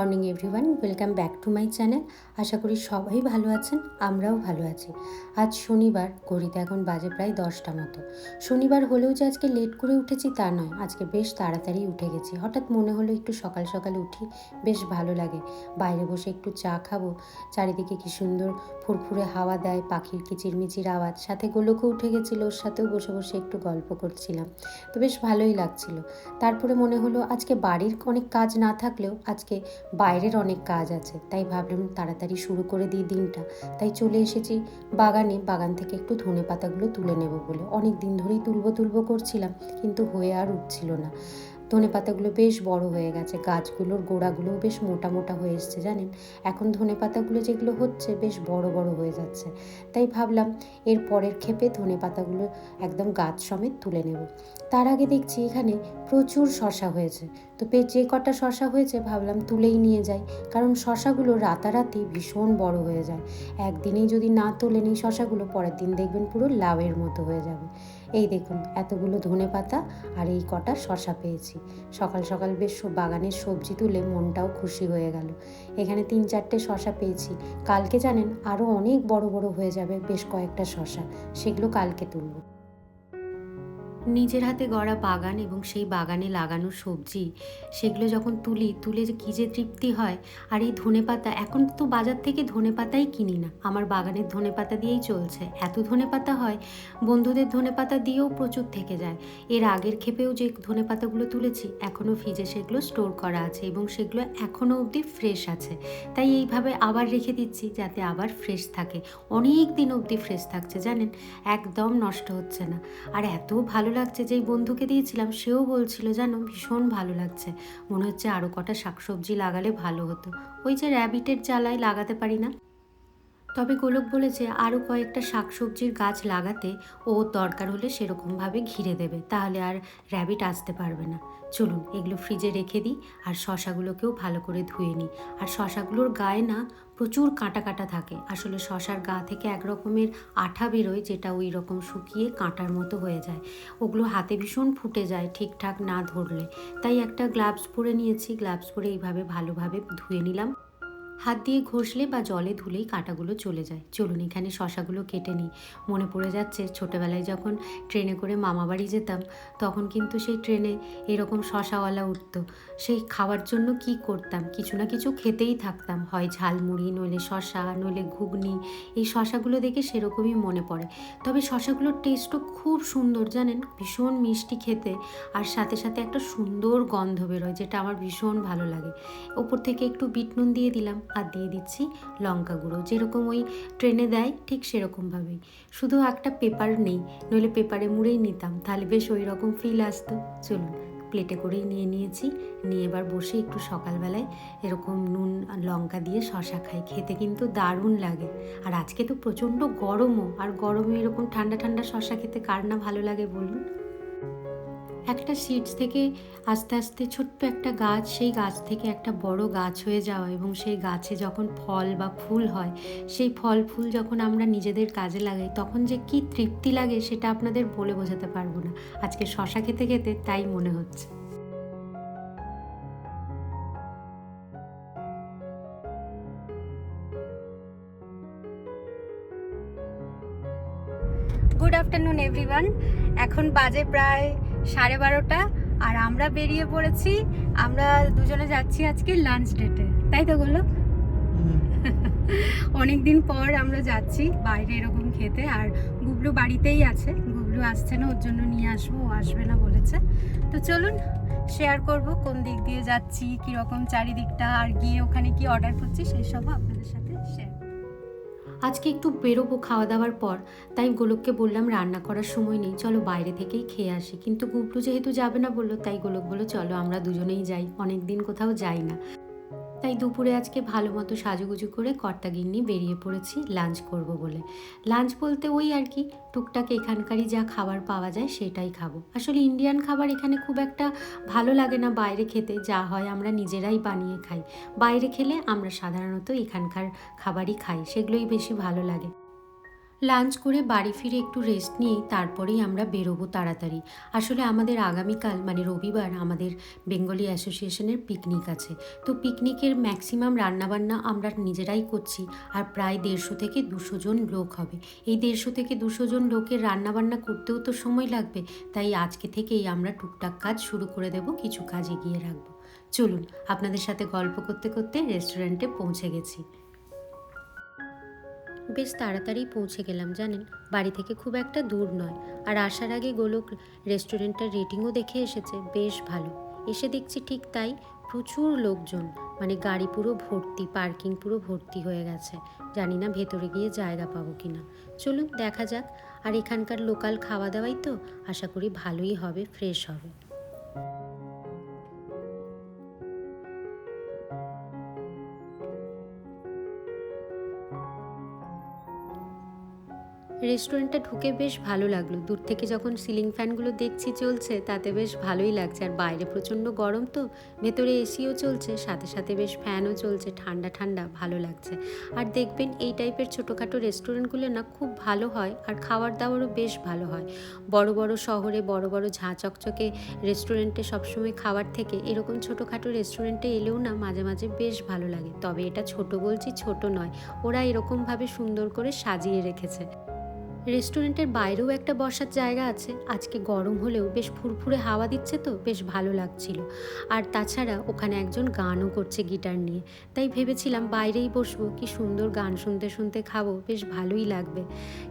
Morning everyone, welcome back to my channel. আশা করি সবাই ভালো আছেন, আমরাও ভালো আছি। আজ শনিবার, ঘড়িতে এখন বাজে প্রায় দশটা মতো। শনিবার হলেও যে আজকে লেট করে উঠেছি তা নয়, আজকে বেশ তাড়াতাড়ি উঠে গেছি। হঠাৎ মনে হলো একটু সকাল সকাল উঠি, বেশ ভালো লাগে। বাইরে বসে একটু চা খাব, চারিদিকে কি সুন্দর ফুরফুরে হাওয়া দেয়, পাখির কিচিরমিচির আওয়াজ। সাথে গোলকও উঠে গেছিল, ওর সাথেও বসে বসে একটু গল্প করছিলাম। তো বেশ ভালোই লাগছিল। তারপরে মনে হলো আজকে বাড়ির অনেক কাজ না থাকলেও আজকে বাইরের অনেক কাজ আছে, তাই ভাবলাম তাড়াতাড়ি শুরু করে দিই দিনটা। তাই চলে এসেছি বাগানে, বাগান থেকে একটু ধনে পাতাগুলো তুলে নেব বলে। অনেক দিন ধরেই তুলবো তুলবো করছিলাম, কিন্তু হয়ে আর উঠছিল না। ধনে পাতাগুলো বেশ বড় হয়ে গেছে, গাছগুলোর গোড়াগুলোও বেশ মোটা মোটা হয়ে এসছে, জানেন? এখন ধনে পাতাগুলো যেগুলো হচ্ছে বেশ বড় বড় হয়ে যাচ্ছে। তাই ভাবলাম এর পরের ক্ষেপে ধনে পাতাগুলো একদম গাছ সমেত তুলে নেব। তার আগে দেখছি এখানে প্রচুর শশা হয়েছে। তো পে, যে কটা শশা হয়েছে ভাবলাম তুলেই নিয়ে যাই, কারণ শশাগুলো রাতারাতি ভীষণ বড় হয়ে যায়। একদিনেই যদি না তোলে নিই শশাগুলো, পরের দিন দেখবেন পুরো লাভের মতো হয়ে যাবে। এই দেখুন, এতগুলো ধনে পাতা আর এই কটা শশা পেয়েছি। সকাল সকাল বেশ বাগানের সবজি তুলে মনটাও খুশি হয়ে গেল। এখানে তিন চারটে শশা পেয়েছি। কালকে জানেন আরও অনেক বড় বড় হয়ে যাবে বেশ কয়েকটা শশা সেগুলো কালকে তুলব। নিজের হাতে গড়া বাগান এবং সেই বাগানে লাগানো সবজি, সেগুলো যখন তুলি, তুলে যে কী যে তৃপ্তি হয়। আর এই ধনেপাতা এখন তো বাজার থেকে ধনেপাতাই কিনি না। আমার বাগানের ধনেপাতা দিয়েই চলছে। এত ধনেপাতা হয়, বন্ধুদের ধনেপাতা দিয়েও প্রচুর থেকে যায়। এর আগের ক্ষেপেও যে ধনেপাতাগুলো তুলেছি, এখনও ফ্রিজে সেগুলো স্টোর করা আছে এবং সেগুলো এখনও অবধি ফ্রেশ আছে। তাই এইভাবে আবার রেখে দিচ্ছি যাতে আবার ফ্রেশ থাকে। অনেক দিন অবধি ফ্রেশ থাকছে, জানেন? একদম নষ্ট হচ্ছে না। আর এত ভালো লাগছে, যেই বন্ধুকে দিয়েছিলাম সেও বলছিল যেন ভীষণ ভালো লাগছে। মনে হচ্ছে আরও কটা শাকসবজি লাগালে ভালো হতো। ওই যে র্যাবিটের জ্বালায় লাগাতে পারি না? তবে গোলক বলেছে আরও কয়েকটা শাকসবজির গাছ লাগাতে ও দরকার হলে সেরকমভাবে ঘিরে দেবে, তাহলে আর র্যাবিট আসতে পারবে না। চলুন, এগুলো ফ্রিজে রেখে দিই আর শশাগুলোকেও ভালো করে ধুয়ে নিই। আর শশাগুলোর গায়ে না প্রচুর কাঁটা কাঁটা থাকে। আসলে শশার গা থেকে এক রকমের আঠা বেরোয়, যেটা ওই রকম শুকিয়ে কাঁটার মতো হয়ে যায়। ওগুলো হাতে ভীষণ ফুটে যায় ঠিকঠাক না ধরলে। তাই একটা গ্লাভস পরে নিয়েছি গ্লাভস পরে এইভাবে ভালোভাবে ধুয়ে নিলাম। হাত দিয়ে ঘষলে বা জলে ধুলেই কাঁটাগুলো চলে যায়। চলুন, এখানে শশাগুলো কেটে নিই। মনে পড়ে যাচ্ছে, ছোটোবেলায় যখন ট্রেনে করে মামাবাড়ি যেতাম, তখন কিন্তু সেই ট্রেনে এরকম শশাওয়ালা উঠতো। সেই খাওয়ার জন্য কি করতাম? কিছু না কিছু খেতেই থাকতাম। হয় ঝালমুড়ি, নইলে শশা, নইলে ঘুগনি, এই শশাগুলো দেখে সেরকমই মনে পড়ে। তবে শশাগুলোর টেস্টও খুব সুন্দর, জানেন? ভীষণ মিষ্টি খেতে আর সাথে সাথে একটা সুন্দর গন্ধ বেরোয়, যেটা আমার ভীষণ ভালো লাগে। ওপর থেকে একটু বিট নুন দিয়ে দিলাম। আর দিয়ে দিচ্ছি লঙ্কা গুঁড়ো। যেরকম ওই ট্রেনে দেয়, ঠিক সেরকমভাবেই। শুধু একটা পেপার নেই, নইলে পেপারে মুড়েই নিতাম। তাহলে বেশ ওই রকম ফিল আসতো। চলুন প্লেটে করেই নিয়ে নিয়েছি। নিয়ে এবার বসে একটু সকালবেলায় এরকম নুন, লঙ্কা দিয়ে শশা খাই। খেতে কিন্তু দারুণ লাগে। আর আজকে তো প্রচণ্ড গরমও। আর গরমে এরকম ঠান্ডা ঠান্ডা শশা খেতে কার না ভালো লাগে বলুন? একটা সিডস থেকে আস্তে আস্তে ছোট্ট একটা গাছ, সেই গাছ থেকে একটা বড় গাছ হয়ে যাওয়া এবং সেই গাছে যখন ফল বা ফুল হয়, সেই ফল, ফুল যখন আমরা নিজেদের কাজে লাগাই, তখন যে কি তৃপ্তি লাগে সেটা আপনাদের বলে বোঝাতে পারব না। আজকে শশা খেতে খেতে তাই মনে হচ্ছে। গুড আফটারনুন এভরিওয়ান এখন বাজে প্রায় সাড়ে বারোটা আর আমরা বেরিয়ে পড়েছি। আমরা দুজনে যাচ্ছি আজকে লাঞ্চ ডেটে তাই তো বলো অনেক দিন পর আমরা যাচ্ছি বাইরে এরকম খেতে আর গুবলু বাড়িতেই আছে। গুবলু আসছে না ওর জন্য নিয়ে আসব ও আসবে না বলেছে। তো চলুন শেয়ার করব কোন দিক দিয়ে যাচ্ছি কীরকম চারিদিকটা আর গিয়ে ওখানে কি অর্ডার করছি সেই সব আপনাদের সাথে আজকে একটু বেরোবো খাওয়া দাওয়ার পর। তাই গোলককে বললাম, রান্না করার সময় নেই, চলো বাইরে থেকেই খেয়ে আসি। কিন্তু গুবলু যেহেতু যাবে না বলল, তাই গোলক বলল, চলো আমরা দুজনেই যাই অনেক দিন কোথাও যাই না। তাই দুপুরে আজকে ভালো মতো সাজুগুজু করে কর্তাগিন্নি বেরিয়ে পড়েছি লাঞ্চ করব বলে। লাঞ্চ বলতে ওই আর কি, টুকটাক এখানকারই যা খাবার পাওয়া যায় সেটাই খাব। আসলে ইন্ডিয়ান খাবার এখানে খুব একটা ভালো লাগে না বাইরে খেতে, যা হয় আমরা নিজেরাই বানিয়ে খাই। বাইরে খেলে আমরা সাধারণত এখানকার খাবারই খাই, সেগুলোই বেশি ভালো লাগে। লাঞ্চ করে বাড়ি ফিরে একটু রেস্ট নিয়েই তারপরেই আমরা বেরোবো তাড়াতাড়ি। আসলে আমাদের আগামীকাল মানে রবিবার, আমাদের বেঙ্গলি অ্যাসোসিয়েশনের পিকনিক আছে। তো পিকনিকের ম্যাক্সিমাম রান্নাবান্না আমরা নিজেরাই করছি আর প্রায় দেড়শো থেকে দুশো জন লোক হবে। এই দেড়শো থেকে দুশো জন লোকের রান্নাবান্না করতেও তো সময় লাগবে, তাই আজকে থেকেই আমরা টুকটাক কাজ শুরু করে দেব, কিছু কাজ এগিয়ে রাখব। চলুন, আপনাদের সাথে গল্প করতে করতে রেস্টুরেন্টে পৌঁছে গেছি। বেশ তাড়াতাড়ি পৌঁছে গেলাম, জানেন? বাড়ি থেকে খুব একটা দূর নয়। আর আসার আগে গোলক রেস্টুরেন্টটার রেটিংও দেখে এসেছে, বেশ ভালো। এসে দেখছি ঠিক তাই প্রচুর লোকজন মানে গাড়ি পুরো ভর্তি, পার্কিং পুরো ভর্তি হয়ে গেছে। জানি না ভেতরে গিয়ে জায়গা পাবো কি না। চলুন, দেখা যাক। আর এখানকার লোকাল খাওয়া দাওয়াই তো, আশা করি ভালোই হবে, ফ্রেশ হবে। রেস্টুরেন্টটা ঢুকে বেশ ভালো লাগল। দূর থেকে যখন সিলিং ফ্যানগুলো দেখছি চলছে, তাতে বেশ ভালোই লাগছে। আর বাইরে প্রচণ্ড গরম তো, ভেতরে এসিও চলছে, সাথে সাথে বেশ ফ্যানও চলছে, ঠান্ডা ঠান্ডা, ভালো লাগছে। আর দেখবেন এই টাইপের ছোটোখাটো রেস্টুরেন্টগুলো না খুব ভালো হয়, আর খাবার দাবারও বেশ ভালো হয়। বড় বড় শহরে, বড় বড় ঝাঁ চকচকে রেস্টুরেন্টে সবসময় খাবার থেকে এরকম ছোটোখাটো রেস্টুরেন্টে এলেও না মাঝে মাঝে বেশ ভালো লাগে। তবে এটা ছোট বলছি ছোট নয়, ওরা এরকমভাবে সুন্দর করে সাজিয়ে রেখেছে। রেস্টুরেন্টের বাইরেও একটা বসার জায়গা আছে। আজকে গরম হলেও বেশ ফুরফুরে হাওয়া দিচ্ছে তো, বেশ ভালো লাগছিল। আর তাছাড়া ওখানে একজন গানও করছে গিটার নিয়ে। তাই ভেবেছিলাম বাইরেই বসবো, কি সুন্দর গান শুনতে শুনতে খাব, বেশ ভালোই লাগবে।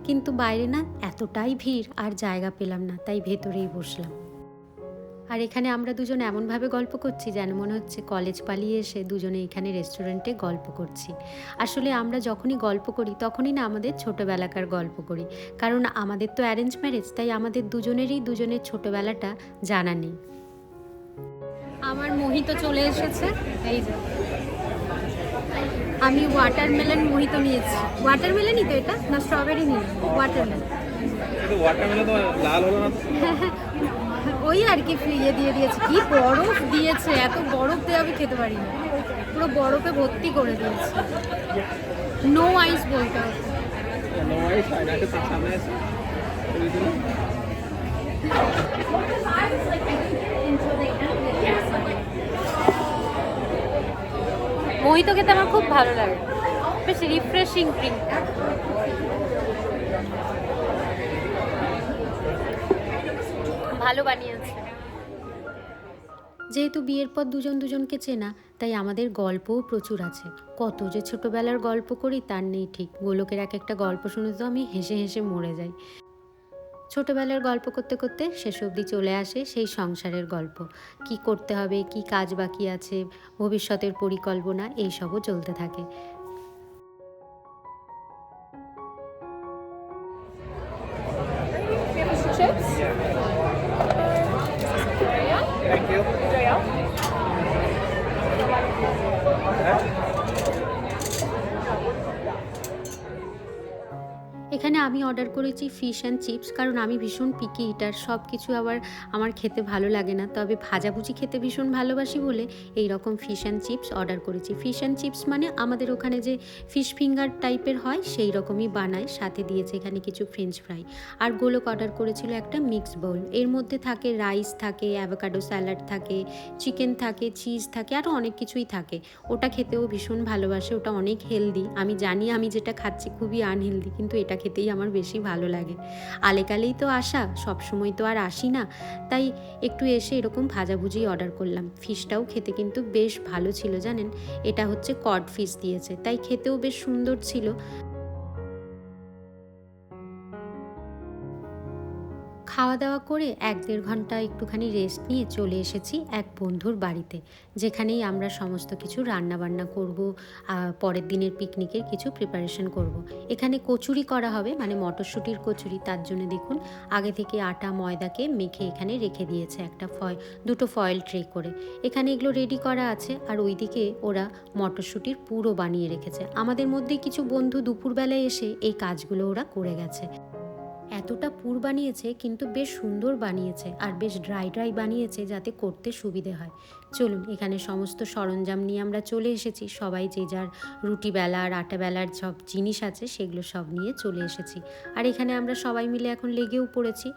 কিন্তু বাইরে না, এতটাই ভিড় আর জায়গা পেলাম না, তাই ভেতরেই বসলাম। আর এখানে আমরা দুজন এমনভাবে গল্প করছি যেন মনে হচ্ছে কলেজ পালিয়ে এসে দুজনে এখানে রেস্টুরেন্টে গল্প করছি। আসলে আমরা যখনই গল্প করি, তখনই না আমাদের ছোটোবেলাকার গল্প করি। কারণ আমাদের তো অ্যারেঞ্জ ম্যারেজ তাই আমাদের দুজনেরই দুজনের ছোটোবেলাটা জানা নেই। আমার মোহিত চলে এসেছে। এই যে। আমি ওয়াটারমেলন মোহিত নিয়েছি। ওয়াটারমেলনই তো এটা? না স্ট্রবেরি নিয়ে ওয়াটারমেলন কিন্তু ওয়াটারমেলন তো লাল হলো না? ওই আর কি ইয়ে দিয়ে দিয়েছে। কি বরফ দিয়েছে এত বরফ দিয়ে আমি খেতে পারি না পুরো বরফে ভর্তি করে দিয়েছে। নো আইস বলতে হবে সামনে আছে। মোহিত খেতে আমার খুব ভালো লাগে। বেশ রিফ্রেশিং ড্রিঙ্কটা ভালো বানিয়েছে। যেহেতু বিয়ের পর দুজন দুজনকে চেনা, তাই আমাদের গল্পও প্রচুর আছে। কত যে ছোটবেলার গল্প করি, তার নেই ঠিক। গোলকের এক একটা গল্প শুনে তো আমি হেসে হেসে মরে যাই। ছোটবেলার গল্প করতে করতে শেষ অবধি চলে আসে সেই সংসারের গল্প। কি করতে হবে, কি কাজ বাকি আছে, ভবিষ্যতের পরিকল্পনা, এইসবও চলতে থাকে। করেছি ফিশ অ্যান্ড চিপস কারণ আমি ভীষণ পিকি ইটার সব কিছু আবার আমার খেতে ভালো লাগে না। তবে ভাজাভুজি খেতে ভীষণ ভালোবাসি বলে এই রকম ফিশ অ্যান্ড চিপস অর্ডার করেছি। ফিশ অ্যান্ড চিপস মানে আমাদের ওখানে যে ফিশ ফিঙ্গার টাইপের হয়, সেই রকমই বানায়। সাথে দিয়েছে এখানে কিছু ফ্রেঞ্চ ফ্রাই আর গোলক অর্ডার করেছিল একটা মিক্স বোল এর মধ্যে থাকে রাইস থাকে অ্যাভোকাডো স্যালাড থাকে চিকেন থাকে চিজ থাকে আরও অনেক কিছুই থাকে। ওটা খেতেও ভীষণ ভালোবাসে, ওটা অনেক হেলদি আমি জানি আমি যেটা খাচ্ছি খুবই আনহেলদি কিন্তু এটা খেতেই আমার বেশি ভালো লাগে। আলেকালেই তো আসা, সবসময় তো আর আসি না। তাই একটু এসে এরকম ভাজাভুজি অর্ডার করলাম। ফিশটাও খেতে কিন্তু বেশ ভালো ছিল জানেন? এটা হচ্ছে কড ফিশ দিয়েছে। তাই খেতেও বেশ সুন্দর ছিল। খাওয়া দাওয়া করে এক দেড় ঘণ্টা একটুখানি রেস্ট নিয়ে চলে এসেছি এক বন্ধুর বাড়িতে, যেখানেই আমরা সমস্ত কিছু রান্না বান্না করব পরের দিনের পিকনিকের কিছু প্রিপারেশন করব। এখানে কচুরি করা হবে মানে মটরশুঁটির কচুরি, তার জন্য দেখুন, আগে থেকে আটা, ময়দাকে মেখে এখানে রেখে দিয়েছে একটা ফয় দুটো ফয়েল ট্রে করে। এখানে এগুলো রেডি করা আছে, আর ওইদিকে ওরা মটরশুঁটির পুরো বানিয়ে রেখেছে। আমাদের মধ্যে কিছু বন্ধু দুপুরবেলায় এসে এই কাজগুলো ওরা করে গেছে। এতটা পুর বানিয়েছে, কিন্তু বেশ সুন্দর বানিয়েছে আর বেশ ড্রাই ড্রাই বানিয়েছে যাতে করতে সুবিধে হয়। চলুন, এখানে সমস্ত সরঞ্জাম নিয়ে আমরা চলে এসেছি। সবাই যে যার রুটি বেলার, আটা বেলার সব জিনিস আছে, সেগুলো সব নিয়ে চলে এসেছি। আর এখানে আমরা সবাই মিলে এখন লেগেও পড়েছি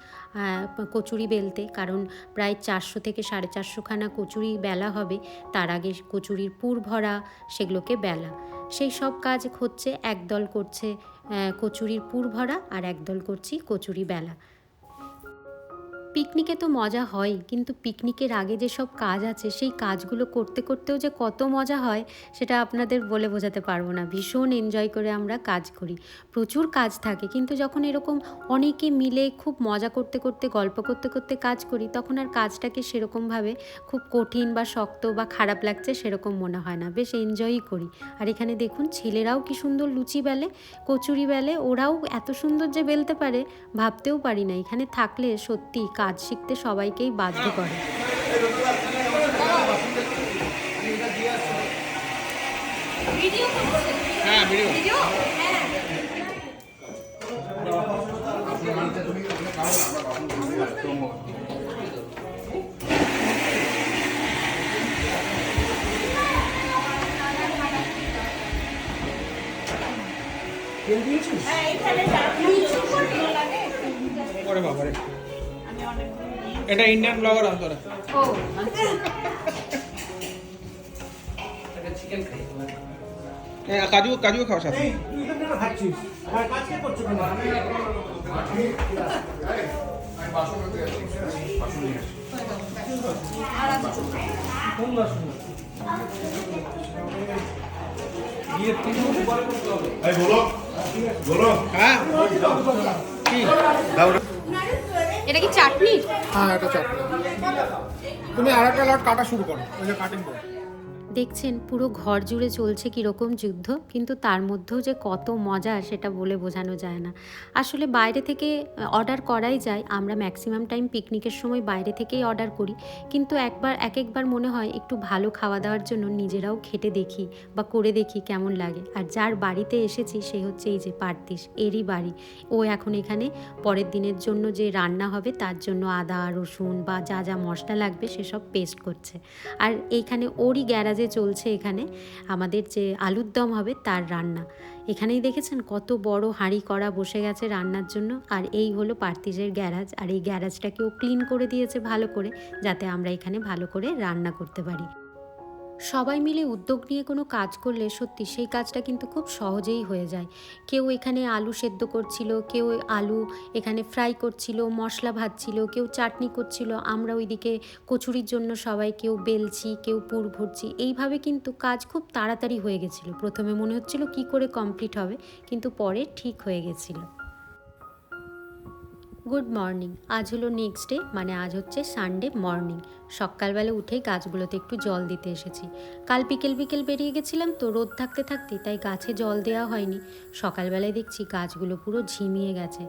কচুরি বেলতে। কারণ প্রায় চারশো থেকে সাড়ে চারশোখানা কচুরি বেলা হবে। তার আগে কচুরির পুর ভরা, সেগুলোকে বেলা। সেই সব কাজ হচ্ছে, একদল করছে কচুরির পুর ভরা আর একদল করছি কচুরি বেলা। পিকনিকে তো মজা হয় কিন্তু পিকনিকের আগে যেসব কাজ আছে, সেই কাজগুলো করতে করতেও যে কত মজা হয়, সেটা আপনাদের বলে বোঝাতে পারব না। ভীষণ এনজয় করে আমরা কাজ করি। প্রচুর কাজ থাকে, কিন্তু যখন এরকম অনেকে মিলে খুব মজা করতে করতে, গল্প করতে করতে কাজ করি, তখন আর কাজটাকে সেরকমভাবে খুব কঠিন বা শক্ত বা খারাপ লাগছে সেরকম মনে হয় না। বেশ এনজয়ই করি। আর এখানে দেখুন, ছেলেরাও কি সুন্দর লুচি বেলে, কচুরি বেলে, ওরাও এত সুন্দর যে বেলতে পারে, ভাবতেও পারি না। এখানে থাকলে সত্যি কাজ শিখতে সবাইকেই বাধ্য করে। হ্যাঁ ভিডিও। ওরে বাবা রে এটা ইন্ডিয়ান ব্লগার অন্তরা। হ্যাঁ, কাজু কাজু খাও সাথে। এই বলো। বলো। হ্যাঁ। কি? এটা কি চাটনি? হ্যাঁ এটা চাটনি। তুমি আর একটা লট কাটা শুরু করো, ওই যে কাটিং করো দেখছেন, পুরো ঘর জুড়ে চলছে কীরকম যুদ্ধ, কিন্তু তার মধ্যেও যে কত মজা সেটা বলে বোঝানো যায় না। আসলে বাইরে থেকে অর্ডার করাই যায়। আমরা ম্যাক্সিমাম টাইম পিকনিকের সময় বাইরে থেকেই অর্ডার করি। কিন্তু একবার এক একবার মনে হয় একটু ভালো খাওয়া দাওয়ার জন্য নিজেরাও খেটে দেখি বা করে দেখি কেমন লাগে। আর যার বাড়িতে এসেছি, সে হচ্ছে এই যে পার্তিস এরই বাড়ি। ও এখন এখানে, পরের দিনের জন্য যে রান্না হবে, তার জন্য আদা, রসুন বা যা যা মশলা লাগবে, সেসব পেস্ট করছে। আর এইখানে ওরই গ্যারাজে চলছে এখানে, আমাদের যে আলুর দম হবে তার রান্না। এখানেই দেখেছেন কত বড় হাঁড়ি করা বসে গেছে রান্নার জন্য। আর এই হলো পার্তিজের গ্যারাজ। আর এই গ্যারাজটাকেও ক্লিন করে দিয়েছে ভালো করে, যাতে আমরা এখানে ভালো করে রান্না করতে পারি। সবাই মিলে উদ্যোগ নিয়ে কোনো কাজ করলে সত্যি সেই কাজটা কিন্তু খুব সহজেই হয়ে যায়। কেউ এখানে আলু সেদ্ধ করছিল, কেউ আলু এখানে ফ্রাই করছিল, মশলা ভাজছিল, কেউ চাটনি করছিল, আমরা ওইদিকে কচুরির জন্য সবাই কেউ বেলছি, কেউ পুর ভরছি। এইভাবে কিন্তু কাজ খুব তাড়াতাড়ি হয়ে গেছিল। প্রথমে মনে হচ্ছিল কি করে কমপ্লিট হবে, কিন্তু পরে ঠিক হয়ে গেছিল। গুড মর্নিং আজ হলো নেক্সট ডে মানে আজ হচ্ছে সানডে মর্নিং সকালবেলা উঠেই গাছগুলোতে একটু জল দিতে এসেছি। কাল বিকেল বিকেল বেরিয়ে গেছিলাম তো রোদ থাকতে থাকতে তাই গাছে জল দেওয়া হয়নি। সকালবেলায় দেখছি গাছগুলো পুরো ঝিমিয়ে গেছে।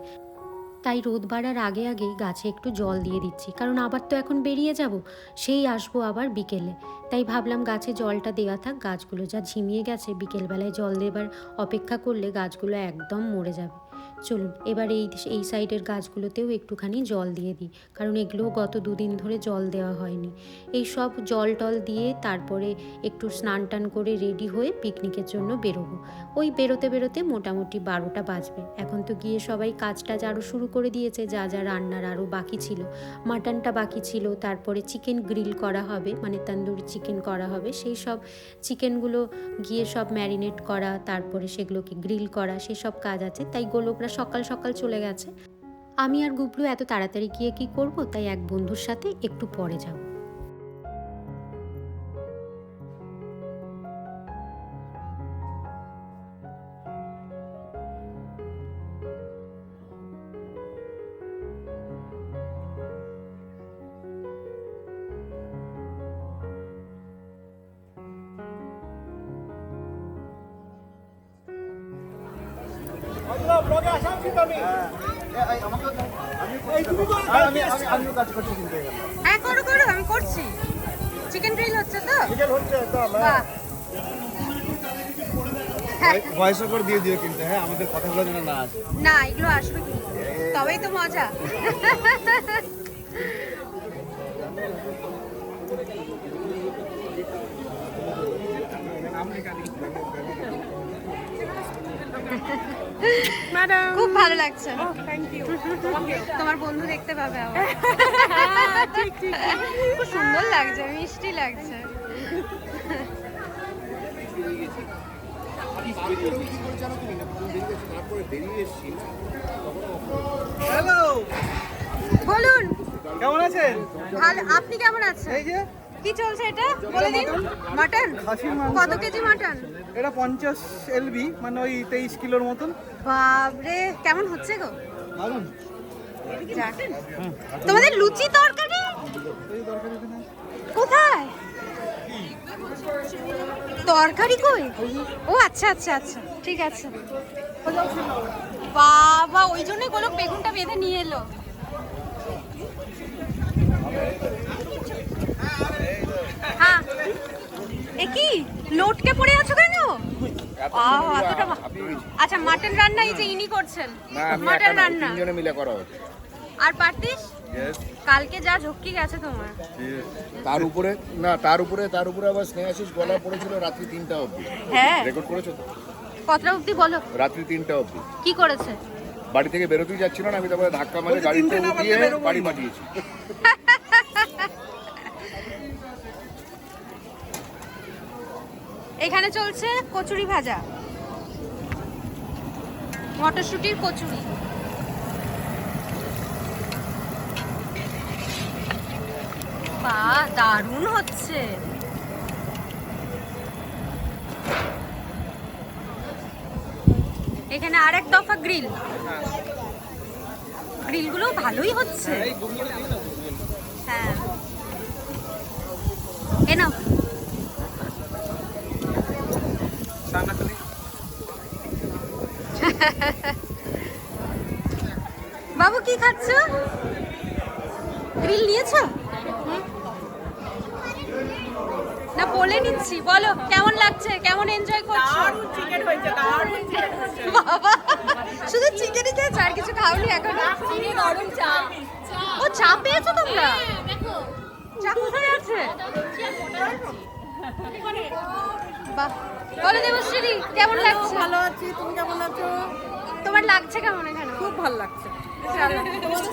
তাই রোদ বাড়ার আগে আগেই গাছে একটু জল দিয়ে দিচ্ছি। কারণ আবার তো এখন বেরিয়ে যাব, সেই আসব আবার বিকেলে। তাই ভাবলাম গাছে জলটা দেওয়া থাক, গাছগুলো যা ঝিমিয়ে গেছে, বিকেলবেলায় জল দেবার অপেক্ষা করলে গাছগুলো একদম মরে যাবে। চলুন, এবার এই এই সাইডের গাছগুলোতেও একটুখানি জল দিয়ে দিই। কারণ এগুলো গত দুদিন ধরে জল দেওয়া হয়নি। এই সব জল টল দিয়ে তারপরে একটু স্নান টান করে রেডি হয়ে পিকনিকের জন্য বেরোবো। ওই বেরোতে বেরোতে মোটামুটি বারোটা বাজবে। এখন তো গিয়ে সবাই কাজ টাজ আরও শুরু করে দিয়েছে, যা যা রান্নার আরও বাকি ছিল। মাটনটা বাকি ছিল, তারপরে চিকেন গ্রিল করা হবে মানে তন্দুরি চিকেন করা হবে। সেই সব চিকেনগুলো গিয়ে সব ম্যারিনেট করা, তারপরে সেগুলোকে গ্রিল করা সেসব কাজ আছে। তাই গোলকরা সকাল সকাল চলে গেছে। আমি আর গুবলু এত তাড়াতাড়ি গিয়ে কি করব, তাই এক বন্ধুর সাথে একটু পরে যাব। হ্যাঁ করো করো আমি করছি। চিকেন গ্রিল হচ্ছে তো? চিকেন হচ্ছে হ্যাঁ। ভয়েস ওভার দিয়ে দিও কিন্তু হ্যাঁ আমাদের কথাগুলো যেন না আসে। না এগুলো আসবে কি তবেই তো মজা। খুব ভালো লাগছে। তোমার বন্ধু দেখতে পাবে আবার। খুব সুন্দর লাগছে মিষ্টি লাগছে। হ্যালো বলুন কেমন আছেন? আপনি কেমন আছেন? এই যে কি চলছে এটা? বলে দিন। মাটন। কত কেজি মাটন? এটা পঞ্চাশ এলবি মানে ওই তেইশ কিলোর মতন। বাপরে কেমন হচ্ছে গো? দারুণ তোমাদের লুচি তরকারি? কোথায়? তরকারি কই? ও আচ্ছা আচ্ছা আচ্ছা ঠিক আছে। বাবা ওই জন্যই গোলক বেগুনটা বেঁধে নিয়ে এলো। এ কি? লোটকে পড়ে আছো কেন? এতটা আচ্ছা মাটন রান্না এই যে ইনি করছেন মাটন রান্না। তিনজনে মিলে করা হচ্ছে। আর পারতিস কালকে যা ঝক্কি গেছে তোমার। তার উপরে না তার উপরে তার উপরে আবার স্নেহাশিস গলা পড়েছিল রাত্রি তিনটা অবধি। হ্যাঁ। রেকর্ড করেছ তো? কতটা অবধি বলো। রাত্রি তিনটা অবধি। কি করেছে? বাড়ি থেকে বেরোতেই যাচ্ছিল না আমি তারপরে ধাক্কা মারে গাড়িতে উঠিয়ে বাড়ি পাঠিয়েছি। এখানে চলছে কচুরি ভাজা। মটরশুটির কচুরি। বা, দারুণ হচ্ছে। এখানে আরেক দফা গ্রিল। গ্রিলগুলো ভালোই হচ্ছে। হ্যাঁ। এ বাবু কি খাচ্ছ? গ্রিল নিয়েছো? না বলে নিচ্ছি বলো কেমন লাগছে? কেমন এনজয় করছ? চিকেন হয়েছে দারুণ চিকেন হয়েছে। বাবা শুধু চিকেনই খেয়েছো আর কিছু খাওনি এখন? চিনি গরম চা। ও চা পেয়েছ তোমরা? চা কোথায় আছে? বাহ। বলো দেবশ্রী কেমন লাগছে? ভালো আছি তুমি কেমন আছো? তোমার লাগছে কেমন এখানে? খুব ভালো লাগছে। চলো।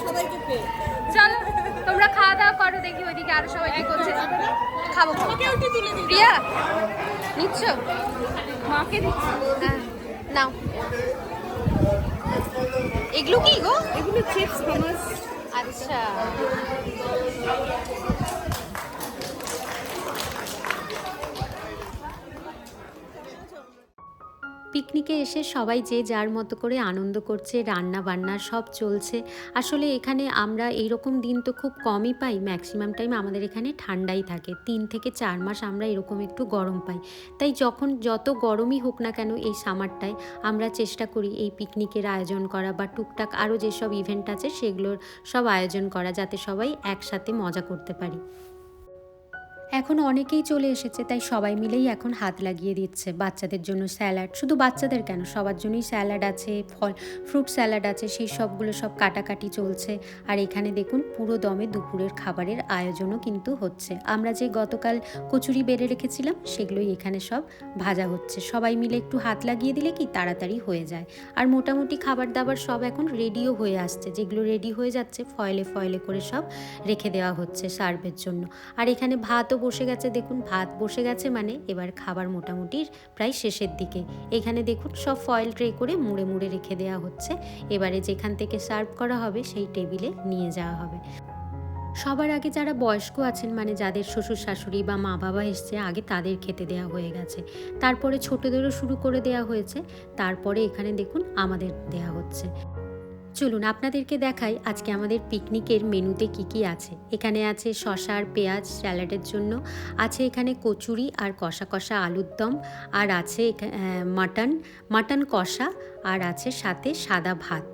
সবাইকে পেয়ে চলো তোমরা খাওয়া দাওয়া করো দেখি ওইদিকে আরও সবাই কি করছে। খাব। প্রিয়া নিচ্ছ? মাকে দিচ্ছি। হ্যাঁ নাও। এগুলো কি গো? এগুলো চিপস ফেমাস আচ্ছা। পিকনিকে এসে সবাই যে যার মতো করে আনন্দ করছে রান্না বান্না সব চলছে। আসলে এখানে আমরা এইরকম দিন তো খুব কমই পাই ম্যাক্সিমাম টাইম আমাদের এখানে ঠান্ডাই থাকে। তিন থেকে চার মাস আমরা এরকম একটু গরম পাই। তাই যখন যত গরমই হোক না কেন এই সামারটায় আমরা চেষ্টা করি এই পিকনিকের আয়োজন করা বা টুকটাক আরও যেসব ইভেন্ট আছে সেগুলোর সব আয়োজন করা যাতে সবাই একসাথে মজা করতে পারি। এখন অনেকেই চলে এসেছে, তাই সবাই মিলেই এখন হাত লাগিয়ে দিচ্ছে বাচ্চাদের জন্য স্যালাড। শুধু বাচ্চাদের কেন, সবার জন্যই স্যালাড আছে, ফল, ফ্রুট স্যালাড আছে, সেই সবগুলো সব কাটাকাটি চলছে। আর এখানে দেখুন, পুরো দমে দুপুরের খাবারের আয়োজনও কিন্তু হচ্ছে। আমরা যে গতকাল কচুরি বেড়ে রেখেছিলাম, সেগুলোই এখানে সব ভাজা হচ্ছে। সবাই মিলে একটু হাত লাগিয়ে দিলে কি তাড়াতাড়ি হয়ে যায়। আর মোটামুটি খাবার দাবার সব এখন রেডিও হয়ে আসছে, যেগুলো রেডি হয়ে যাচ্ছে ফয়েলে ফয়েলে করে সব রেখে দেওয়া হচ্ছে সার্ভের জন্য। আর এখানে ভাতও বসে গেছে দেখুন, ভাত বসে গেছে মানে এবার খাবার মোটামুটি প্রায় শেষের দিকে। এখানে দেখুন সব ফয়েল ট্রে করে মুড়ে মুড়ে রেখে দেওয়া হচ্ছে। এবারে যেখান থেকে সার্ভ করা হবে সেই টেবিলে নিয়ে যাওয়া হবে। সবার আগে যারা বয়স্ক আছেন মানে যাদের শ্বশুর শাশুড়ি বা মা বাবা এসছে, আগে তাদের খেতে দেওয়া হয়ে গেছে। তারপরে ছোটদেরও শুরু করে দেওয়া হয়েছে। তারপরে এখানে দেখুন আমাদের দেওয়া হচ্ছে। চলুন আপনাদেরকে দেখাই আজকে আমাদের পিকনিকের মেনুতে কি কি আছে। এখানে আছে শশা আর পেঁয়াজ স্যালাডের জন্য, আছে এখানে কচুরি আর কষা কষা আলুর দম, আর আছে মাটন মাটন কষা, আর আছে সাথে সাদা ভাত।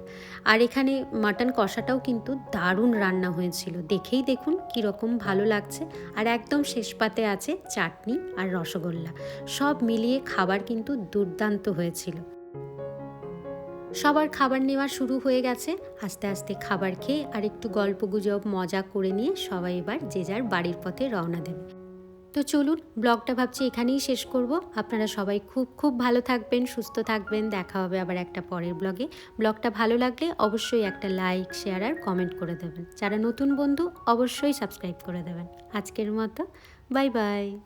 আর এখানে মাটন কষাটাও কিন্তু দারুণ রান্না হয়েছিল। দেখেই দেখুন কীরকম ভালো লাগছে। আর একদম শেষ পাতে আছে চাটনি আর রসগোল্লা। সব মিলিয়ে খাবার কিন্তু দুর্দান্ত হয়েছিল। সবার খাবার নেওয়া শুরু হয়ে গেছে। আস্তে আস্তে খাবার খেয়ে আর একটু গল্প গুজব, মজা করে নিয়ে সবাই এবার যে যার বাড়ির পথে রওনা দেবে। তো চলুন, ব্লগটা ভাবছি এখানেই শেষ করব। আপনারা সবাই খুব খুব ভালো থাকবেন, সুস্থ থাকবেন। দেখা হবে আবার একটা পরের ব্লগে। ব্লগটা ভালো লাগলে অবশ্যই একটা লাইক, শেয়ার আর কমেন্ট করে দেবেন। যারা নতুন বন্ধু, অবশ্যই সাবস্ক্রাইব করে দেবেন। আজকের মতো, বাই বাই।